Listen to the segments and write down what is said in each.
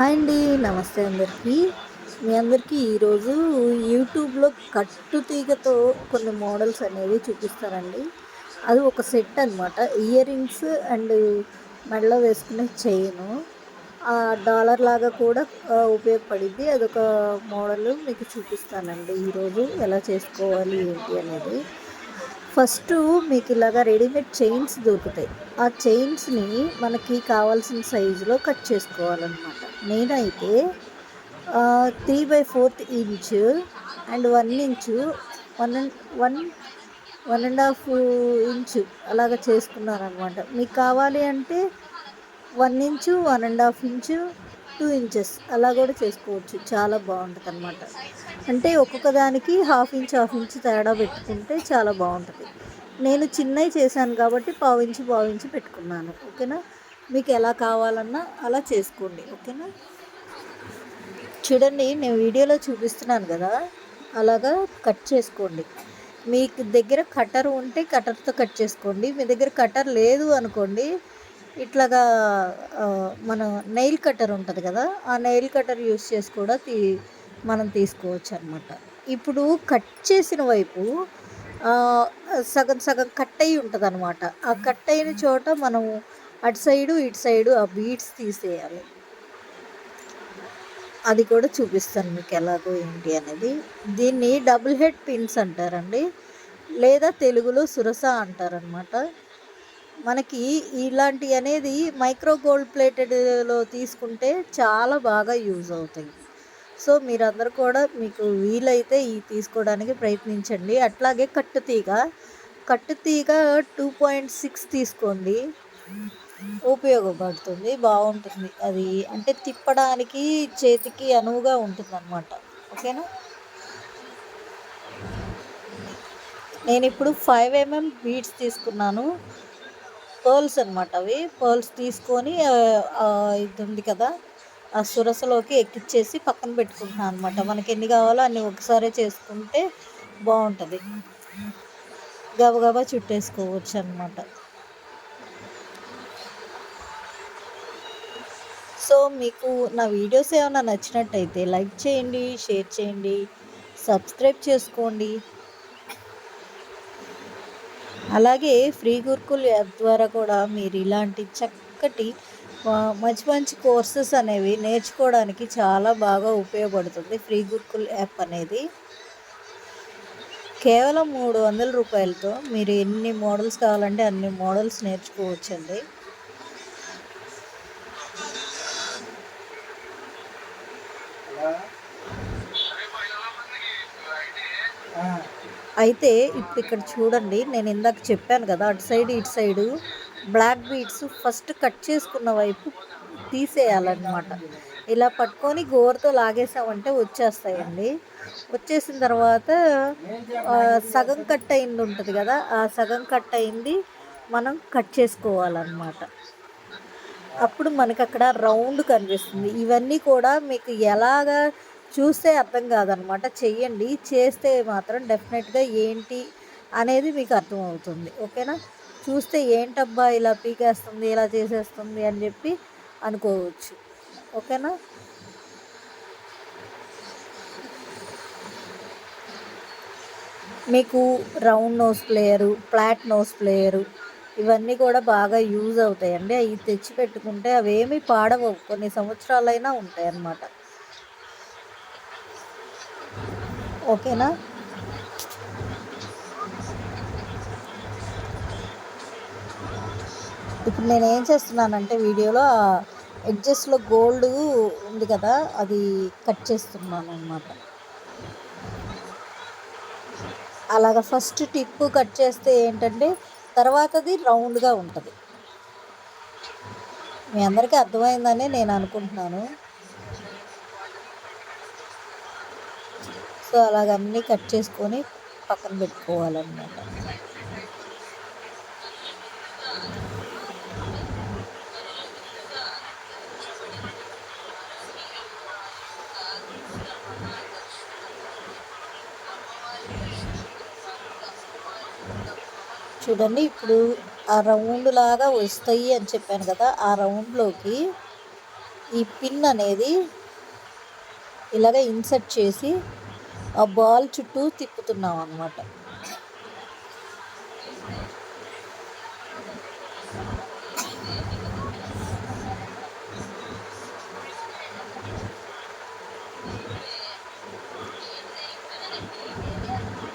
Hi అండి నమస్తే అందరికీ. మీ అందరికీ ఈరోజు యూట్యూబ్లో కట్టు తీగతో కొన్ని మోడల్స్ అనేవి చూపిస్తారండి అది ఒక సెట్ అనమాట ఇయర్ రింగ్స్ అండ్ మెడలో వేసుకునే చైను. డాలర్ లాగా కూడా ఉపయోగపడింది అదొక మోడల్ మీకు చూపిస్తానండి. ఈరోజు ఎలా చేసుకోవాలి ఏంటి అనేది. ఫస్ట్ మీకు ఇలాగా రెడీమేడ్ చైన్స్ దొరుకుతాయి. ఆ చైన్స్ని మనకి కావాల్సిన సైజులో కట్ చేసుకోవాలన్నమాట. నేనైతే three by fourth inch and one inch one and one one and half inch అలాగ చేసుకున్నాను అనమాట మీకు కావాలి అంటే one inch one and half inch two inches అలా కూడా చేసుకోవచ్చు. చాలా బాగుంటుంది అనమాట అంటే ఒక్కొక్క దానికి హాఫ్ ఇంచ్ హాఫ్ ఇంచ్ తేడా పెట్టుకుంటే చాలా బాగుంటుంది. నేను చిన్నవి చేశాను కాబట్టి పావు ఇంచు పావు ఇంచు పెట్టుకున్నాను. ఓకేనా? మీకు ఎలా కావాలన్నా అలా చేసుకోండి. ఓకేనా? చూడండి నేను వీడియోలో చూపిస్తున్నాను కదా? అలాగా కట్ చేసుకోండి. మీకు దగ్గర కటర్ ఉంటే కటర్తో కట్ చేసుకోండి. మీ దగ్గర కటర్ లేదు అనుకోండి ఇట్లాగా మన నెయిల్ కటర్ ఉంటుంది కదా ఆ నెయిల్ కటర్ యూస్ చేసి కూడా తీ మనం తీసుకోవచ్చు అనమాట ఇప్పుడు కట్ చేసిన వైపు సగం సగం కట్ అయి ఉంటుంది అనమాట ఆ కట్ అయిన చోట మనం అటు సైడు ఇటు సైడు ఆ బీడ్స్ తీసేయాలి. అది కూడా చూపిస్తాను మీకు ఎలాగో ఏంటి అనేది. దీన్ని డబుల్ హెడ్ పిన్స్ అంటారండి. లేదా తెలుగులో సురస అంటారనమాట మనకి ఇలాంటి అనేది మైక్రో గోల్డ్ ప్లేటెడ్లో తీసుకుంటే చాలా బాగా యూజ్ అవుతాయి. సో మీరందరూ కూడా మీకు వీలైతే ఈ తీసుకోవడానికి ప్రయత్నించండి. అట్లాగే కట్టు తీగ. కట్టు తీగ టూ పాయింట్ సిక్స్ తీసుకోండి. ఉపయోగపడుతుంది బాగుంటుంది. అది అంటే తిప్పడానికి చేతికి అనువుగా ఉంటుంది అనమాట ఓకేనా? నేను ఇప్పుడు ఫైవ్ ఎంఎం బీడ్స్ తీసుకున్నాను. పర్ల్స్ అనమాట అవి. పర్ల్స్ తీసుకొని ఇది ఉంది కదా ఆ సురసలోకి ఎక్కిచ్చేసి పక్కన పెట్టుకుంటున్నాను అనమాట మనకి ఎన్ని కావాలో అన్ని ఒకసారే చేసుకుంటే బాగుంటుంది. గబగబా చుట్టేసుకోవచ్చు అనమాట సో మీకు నా వీడియోస్ ఏమైనా నచ్చినట్టయితే లైక్ చేయండి షేర్ చేయండి సబ్స్క్రైబ్ చేసుకోండి. అలాగే ఫ్రీ గురుకుల్ యాప్ ద్వారా కూడా మీరు ఇలాంటి చక్కటి మంచి మంచి కోర్సెస్ అనేవి నేర్చుకోవడానికి చాలా బాగా ఉపయోగపడుతుంది ఫ్రీ గురుకుల్ యాప్ అనేది. కేవలం మూడు వందల రూపాయలతో మీరు ఎన్ని మోడల్స్ కావాలంటే అన్ని మోడల్స్ నేర్చుకోవచ్చండి. అయితే ఇప్పుడు ఇక్కడ చూడండి నేను ఇందాక చెప్పాను కదా అటు సైడ్ ఇటు side black beads first cut చేసుకున్న వైపు తీసేయాలన్నమాట. ఇలా పట్టుకొని గోరతో లాగేసామంటే వచ్చేస్తాయండి. వచ్చేసిన తర్వాత సగం కట్ అయింది ఉంటుంది కదా ఆ సగం కట్ అయింది మనం కట్ చేసుకోవాలన్నమాట. అప్పుడు మనకి అక్కడ రౌండ్ కనిపిస్తుంది. ఇవన్నీ కూడా మీకు ఎలాగా చూస్తే అర్థం కాదనమాట. చెయ్యండి చేస్తే మాత్రం డెఫినెట్గా ఏంటి అనేది మీకు అర్థమవుతుంది. ఓకేనా? చూస్తే ఏంటబ్బా ఇలా పీకేస్తుంది ఇలా చేసేస్తుంది అని చెప్పి అనుకోవచ్చు. ఓకేనా? మీకు round nose plier flat nose plier ఇవన్నీ కూడా బాగా యూజ్ అవుతాయండి. అవి తెచ్చి పెట్టుకుంటే అవేమి పాడవు కొన్ని సంవత్సరాలైనా ఉంటాయి అన్నమాట ఓకేనా? ఇప్పుడు నేను ఏం చేస్తున్నానంటే వీడియోలో ఎడ్జస్ట్లో గోల్డ్ ఉంది కదా అది కట్ చేస్తున్నాను అనమాట అలాగ ఫస్ట్ టిప్ కట్ చేస్తే ఏంటంటే తర్వాతది రౌండ్గా ఉంటుంది. మీ అందరికీ అర్థమైందని నేను అనుకుంటున్నాను. సో అలాగన్నీ కట్ చేసుకొని పక్కన పెట్టుకోవాలన్నమాట. చూడండి ఇప్పుడు ఆ రౌండ్ లాగా వస్తాయి అని చెప్పాను కదా ఆ రౌండ్లోకి ఈ పిన్ అనేది ఇలాగ ఇన్సర్ట్ చేసి ఆ బాల్ చుట్టూ తిప్పుతున్నాం అన్నమాట.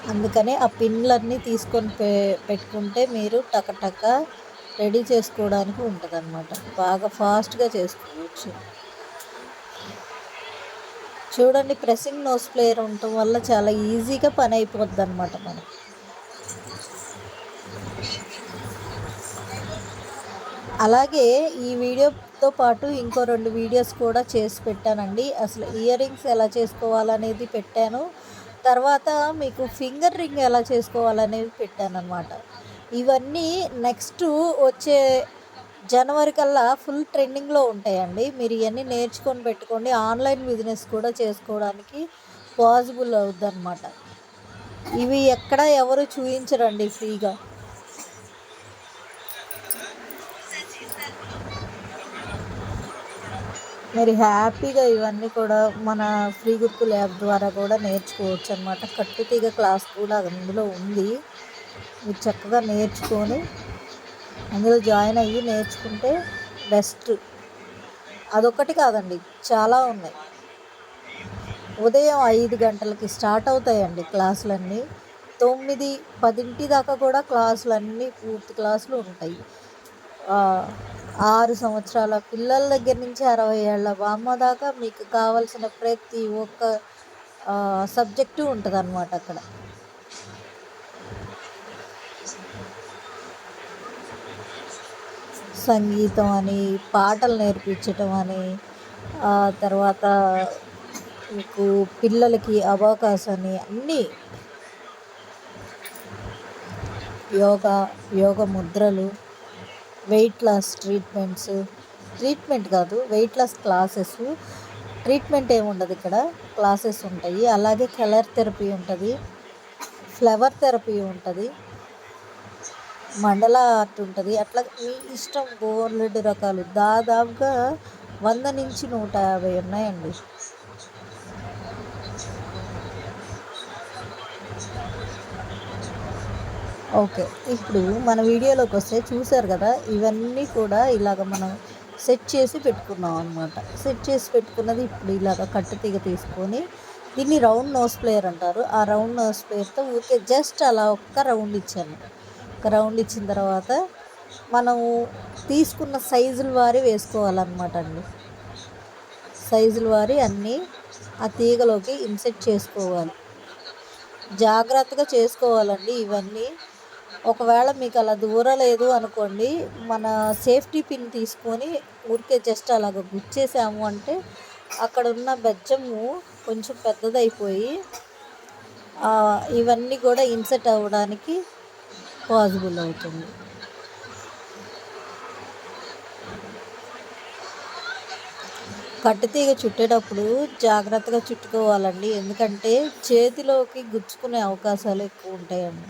అందుకనే ఆ పిన్లన్నీ తీసుకొని పె పెట్టుకుంటే మీరు టకటక రెడీ చేసుకోవడానికి ఉంటుంది అనమాట బాగా ఫాస్ట్గా చేసుకోవచ్చు. చూడండి ప్రెసింగ్ నోస్ ప్లేయర్ ఉండటం వల్ల చాలా ఈజీగా పని అయిపోద్ది అనమాట మనకి. అలాగే ఈ వీడియోతో పాటు ఇంకో రెండు వీడియోస్ కూడా చేసి పెట్టానండి. అసలు ఇయర్ రింగ్స్ ఎలా చేసుకోవాలనేది పెట్టాను. తర్వాత మీకు ఫింగర్ రింగ్ ఎలా చేసుకోవాలనేది పెట్టాను అనమాట ఇవన్నీ నెక్స్ట్ వచ్చే జనవరి కల్లా ఫుల్ ట్రెండింగ్లో ఉంటాయండి. మీరు ఇవన్నీ నేర్చుకొని పెట్టుకోండి. ఆన్లైన్ బిజినెస్ కూడా చేసుకోవడానికి పాసిబుల్ అవుద్ది అనమాట ఇవి ఎక్కడ ఎవరు చూపించరండి ఫ్రీగా? మీరు హ్యాపీగా ఇవన్నీ కూడా మన ఫ్రీ గుర్తు ల్యాబ్ ద్వారా కూడా నేర్చుకోవచ్చు అనమాట కట్టుతీగ క్లాస్ కూడా అందులో ఉంది. మీరు చక్కగా నేర్చుకొని అందులో జాయిన్ అయ్యి నేర్చుకుంటే బెస్ట్. అదొక్కటి కాదండి చాలా ఉన్నాయి. ఉదయం ఐదు గంటలకి స్టార్ట్ అవుతాయండి క్లాసులన్నీ. తొమ్మిది పదింటి దాకా కూడా క్లాసులన్నీ పూర్తి క్లాసులు ఉంటాయి. ఆరు సంవత్సరాల పిల్లల దగ్గర నుంచి అరవై ఏళ్ళ బామ్మ దాకా మీకు కావలసిన ప్రతి ఒక్క సబ్జెక్టు ఉంటుంది అన్నమాట అక్కడ. సంగీతం అని పాటలు నేర్పించటం అని తర్వాత మీకు పిల్లలకి అవకాశాన్ని అన్నీ యోగా యోగ ముద్రలు వెయిట్ లాస్ ట్రీట్మెంట్స్ ట్రీట్మెంట్ కాదు వెయిట్ లాస్ క్లాసెస్. ట్రీట్మెంట్ ఏముండదు ఇక్కడ క్లాసెస్ ఉంటాయి. అలాగే కలర్ థెరపీ ఉంటుంది ఫ్లవర్ థెరపీ ఉంటుంది. మండల ఆర్ట్ ఉంటుంది. అట్లా మీ ఇష్టం బోర్లెడ్ రకాలు దాదాపుగా వంద నుంచి నూట యాభై ఉన్నాయండి. ఓకే ఇప్పుడు మన వీడియోలోకి వస్తే చూసారు కదా ఇవన్నీ కూడా ఇలాగ మనం సెట్ చేసి పెట్టుకున్నాం అనమాట సెట్ చేసి పెట్టుకున్నది ఇప్పుడు ఇలాగ కట్టు తీగ తీసుకొని దీన్ని రౌండ్ నోస్ ప్లేయర్ అంటారు. ఆ రౌండ్ నోస్ ప్లేయర్తో ఊరికే జస్ట్ అలా ఒక్క రౌండ్ ఇచ్చాను. ఒక రౌండ్ ఇచ్చిన తర్వాత మనము తీసుకున్న సైజుల వారి వేసుకోవాలన్నమాట అండి. సైజుల వారి అన్నీ ఆ తీగలోకి ఇన్సెట్ చేసుకోవాలి. జాగ్రత్తగా చేసుకోవాలండి ఇవన్నీ. ఒకవేళ మీకు అలా దూరలేదు అనుకోండి మన సేఫ్టీ పిన్ తీసుకొని ఊరికే జస్ట్ అలాగ గుచ్చేసాము అంటే అక్కడ ఉన్న బెజ్జము కొంచెం పెద్దదైపోయి ఇవన్నీ కూడా ఇన్సెట్ అవ్వడానికి పాసిబుల్ అవుతుంది. కట్టెతీగ చుట్టేటప్పుడు జాగ్రత్తగా చుట్టుకోవాలండి. ఎందుకంటే చేతిలోకి గుచ్చుకునే అవకాశాలు ఎక్కువ ఉంటాయండి.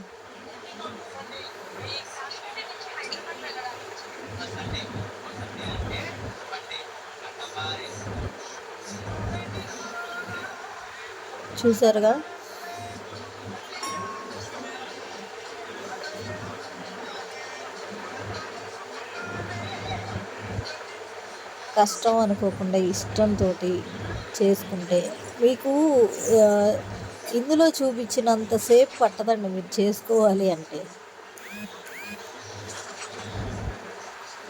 చూసారుగా? కష్టం అనుకోకుండా ఇష్టంతో చేసుకుంటే మీకు ఇందులో చూపించినంతసేపు పట్టదండి మీరు చేసుకోవాలి అంటే.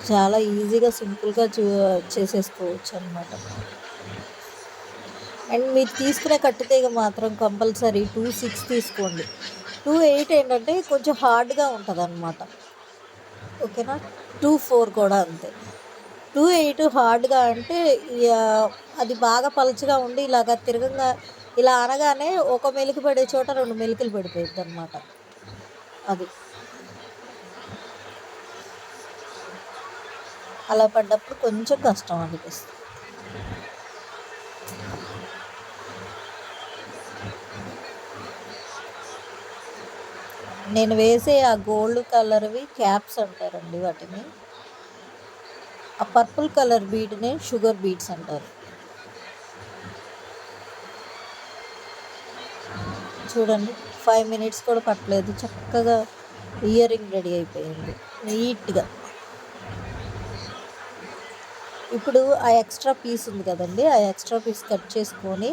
చాలా ఈజీగా సింపుల్గా చూ చేసేసుకోవచ్చు అనమాట అండ్ మీరు తీసుకునే కట్టుతీగ మాత్రం కంపల్సరీ టూ సిక్స్ తీసుకోండి. టూ ఎయిట్ ఏంటంటే కొంచెం హార్డ్గా ఉంటుంది అనమాట ఓకేనా? టూ ఫోర్ కూడా అంతే. టూ ఎయిట్ హార్డ్గా అంటే అది బాగా పలుచగా ఉండి ఇలాగ తిరగంగా ఇలా అనగానే ఒక మెలికి పడే చోట రెండు మెలికలు పడిపోయింది అనమాట అది. అలా పడ్డప్పుడు కొంచెం కష్టం అనిపిస్తుంది. నేను వేసే ఆ గోల్డ్ కలర్వి క్యాప్స్ అంటారండి వాటిని. ఆ పర్పుల్ కలర్ బీడ్ని షుగర్ బీడ్స్ అంటారు. చూడండి ఫైవ్ మినిట్స్ కూడా పట్టలేదు. చక్కగా ఇయర్ రింగ్ రెడీ అయిపోయింది. నీట్గా. ఇప్పుడు ఆ ఎక్స్ట్రా పీస్ ఉంది కదండి ఆ ఎక్స్ట్రా పీస్ కట్ చేసుకొని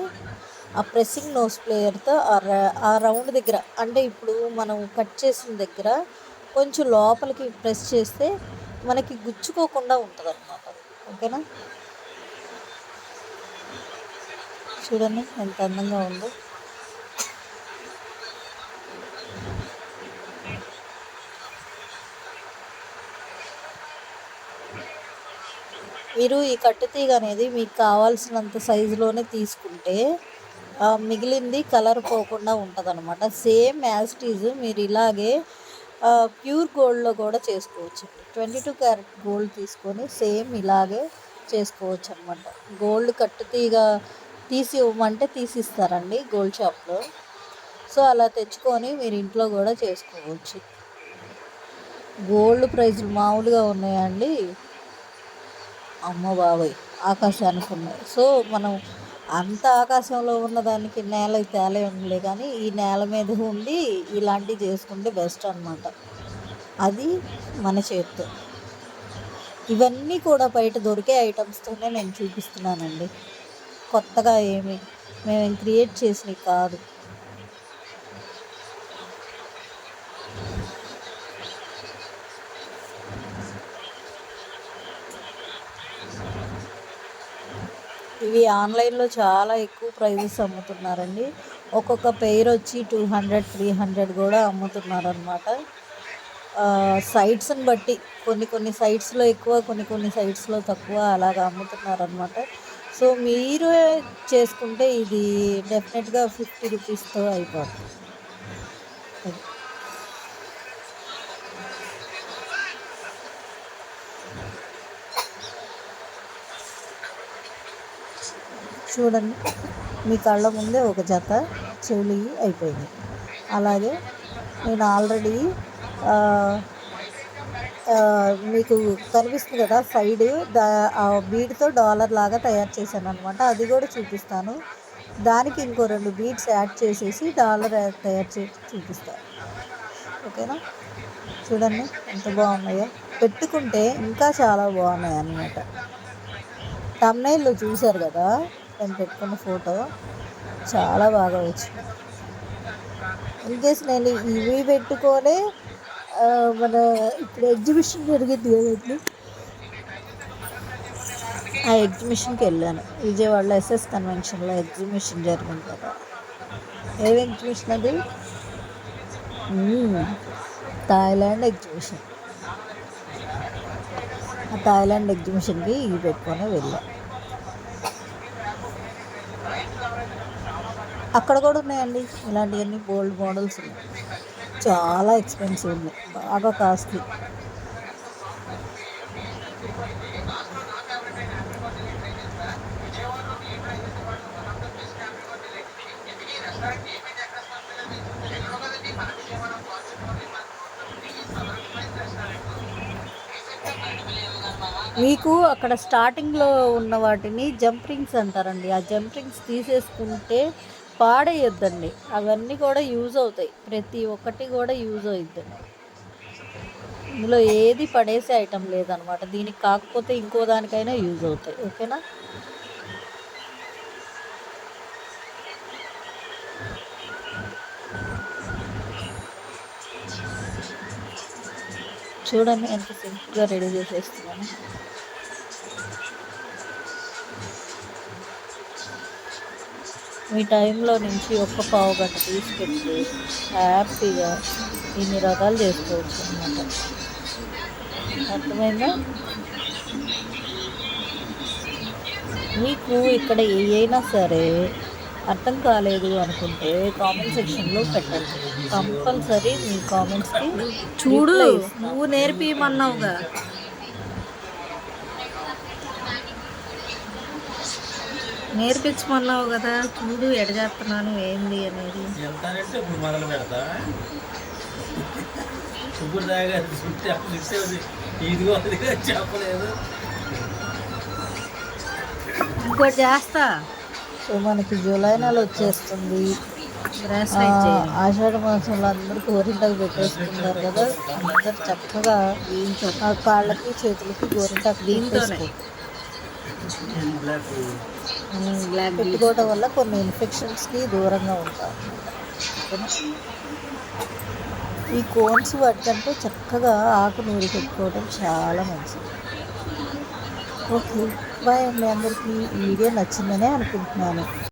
ఆ ప్రెస్సింగ్ నోస్ ప్లేయర్తో ఆ ఆ రౌండ్ దగ్గర అంటే ఇప్పుడు మనం కట్ చేసిన దగ్గర కొంచెం లోపలికి ప్రెస్ చేస్తే మనకి గుచ్చుకోకుండా ఉంటుంది అనమాట ఓకేనా? చూడండి ఎంత అందంగా ఉందో. మీరు ఈ కట్టుతీగ అనేది మీకు కావాల్సినంత సైజులోనే తీసుకుంటే మిగిలింది కలర్ పోకుండా ఉంటుంది అనమాట సేమ్ యాజ్ యాస్టీజ్ మీరు ఇలాగే ప్యూర్ గోల్డ్లో కూడా చేసుకోవచ్చు. ట్వంటీ టూ క్యారెట్ గోల్డ్ తీసుకొని సేమ్ ఇలాగే చేసుకోవచ్చు అనమాట గోల్డ్ కట్టుతీగ తీసి ఇవ్వమంటే తీసిస్తారండి గోల్డ్ షాప్లో. సో అలా తెచ్చుకొని మీరు ఇంట్లో కూడా చేసుకోవచ్చు. గోల్డ్ ప్రైస్లు మామూలుగా ఉన్నాయండి. అమ్మ బాబాయ్ ఆకాశానికి ఉన్నాయి. సో మనం అంత ఆకాశంలో ఉన్నదానికి నేల తేలే ఉండలే కానీ ఈ నేల మీద ఉండి ఇలాంటివి చేసుకుంటే బెస్ట్ అనమాట అది మన చేతితో. ఇవన్నీ కూడా బయట దొరికే ఐటమ్స్తోనే నేను చూపిస్తున్నానండి. కొత్తగా ఏమి మేము క్రియేట్ చేసినవి కాదు. ఇవి ఆన్లైన్లో చాలా ఎక్కువ ప్రైజెస్ అమ్ముతున్నారండి. ఒక్కొక్క పెయిర్ వచ్చి టూ హండ్రెడ్ త్రీ హండ్రెడ్ కూడా అమ్ముతున్నారనమాట సైట్స్ని బట్టి కొన్ని కొన్ని సైట్స్లో ఎక్కువ కొన్ని కొన్ని సైట్స్లో తక్కువ అలాగ అమ్ముతున్నారనమాట సో మీరు చేసుకుంటే ఇది డెఫినెట్గా ఫిఫ్టీ రూపీస్తో అయిపోతుంది చూడండి. మీ కళ్ళ ముందే ఒక జత చెవులి అయిపోయింది. అలాగే నేను ఆల్రెడీ మీకు కనిపిస్తుంది కదా సైడ్ దా ఆ బీడ్తో డాలర్ లాగా తయారు చేశాను అనమాట అది కూడా చూపిస్తాను. దానికి ఇంకో రెండు బీడ్స్ యాడ్ చేసేసి డాలర్ తయారు చేసి చూపిస్తాను ఓకేనా? చూడండి ఎంత బాగున్నాయో. పెట్టుకుంటే ఇంకా చాలా బాగున్నాయి అన్నమాట తమ్నైల్లో చూశారు కదా? నేను పెట్టుకున్న ఫోటో చాలా బాగా వచ్చింది. ఇన్కేస్ నేను ఇవి పెట్టుకొని మన ఇప్పుడు ఎగ్జిబిషన్ జరిగింది కదండి ఆ ఎగ్జిబిషన్కి వెళ్ళాను. విజయవాడలో ఎస్ఎస్ కన్వెన్షన్లో ఎగ్జిబిషన్ జరిగింది కదా ఏం ఎగ్జిబిషన్ అది? Hmm, థాయిలాండ్ ఎగ్జిబిషన్ ఆ థాయిలాండ్ ఎగ్జిబిషన్కి ఇవి పెట్టుకొని వెళ్ళాను. అక్కడ కూడా ఉన్నాయండి. ఇలాంటివన్నీ గోల్డ్ మోడల్స్ ఉన్నాయి. చాలా ఎక్స్పెన్సివ్ ఉన్నాయి. బాగా కాస్ట్లీ. మీకు అక్కడ స్టార్టింగ్లో ఉన్న వాటిని జంప్ రింగ్స్ అంటారండి. ఆ జంప్ రింగ్స్ తీసేసుకుంటే పాడేయొద్దండి అవన్నీ కూడా యూజ్ అవుతాయి. ప్రతి ఒక్కటి కూడా యూజ్ అవుతుంది ఇందులో ఏది పడేసే ఐటెం లేదనమాట. దీనికి కాకపోతే ఇంకో దానికైనా యూజ్ అవుతాయి. ఓకేనా? చూడండి ఎంత సింపుల్గా రెడీ చేసేస్తున్నాను. మీ టైంలో నుంచి ఒక్క పావు గంట తీసుకెళ్ళి హ్యాపీగా ఇన్ని రకాలు చేసుకోవచ్చు అన్నమాట. అర్థమైందా? మీకు ఇక్కడ ఏ అయినా సరే అర్థం కాలేదు అనుకుంటే కామెంట్ సెక్షన్లో పెట్టండి. కంపల్సరీ మీ కామెంట్స్కి చూడు నువ్వు నేర్పిమన్నావుగా నేర్పించమన్నావు కదా చూడు ఎడ చేస్తున్నాను ఏంది అనేది. వెళ్తానంటే ఇప్పుడు మొదలు పెడతా. ఇప్పుడు దాకా ఇదిగో చెప్పలేదు. ఇంకోటి చేస్తా. సో మనకి జూలై నెల వచ్చేస్తుంది. ఆషాఢ మాసంలో అందరూ గోరింటాకు పెట్టేసుకున్నారు కదా అందరు చక్కగా కాళ్ళకి చేతులకి గోరింటాకు దీంతోనే. బ్లాక్ పెట్టుకోవడం వల్ల కొన్ని ఇన్ఫెక్షన్స్కి దూరంగా ఉంటాం. ఈ కోన్స్ వాటికంటే చక్కగా ఆకు నీరు పెట్టుకోవడం చాలా మంచిది. ఓకే బాయ్ అండి అందరికీ. ఈ వీడియో నచ్చిందనే అనుకుంటున్నాను.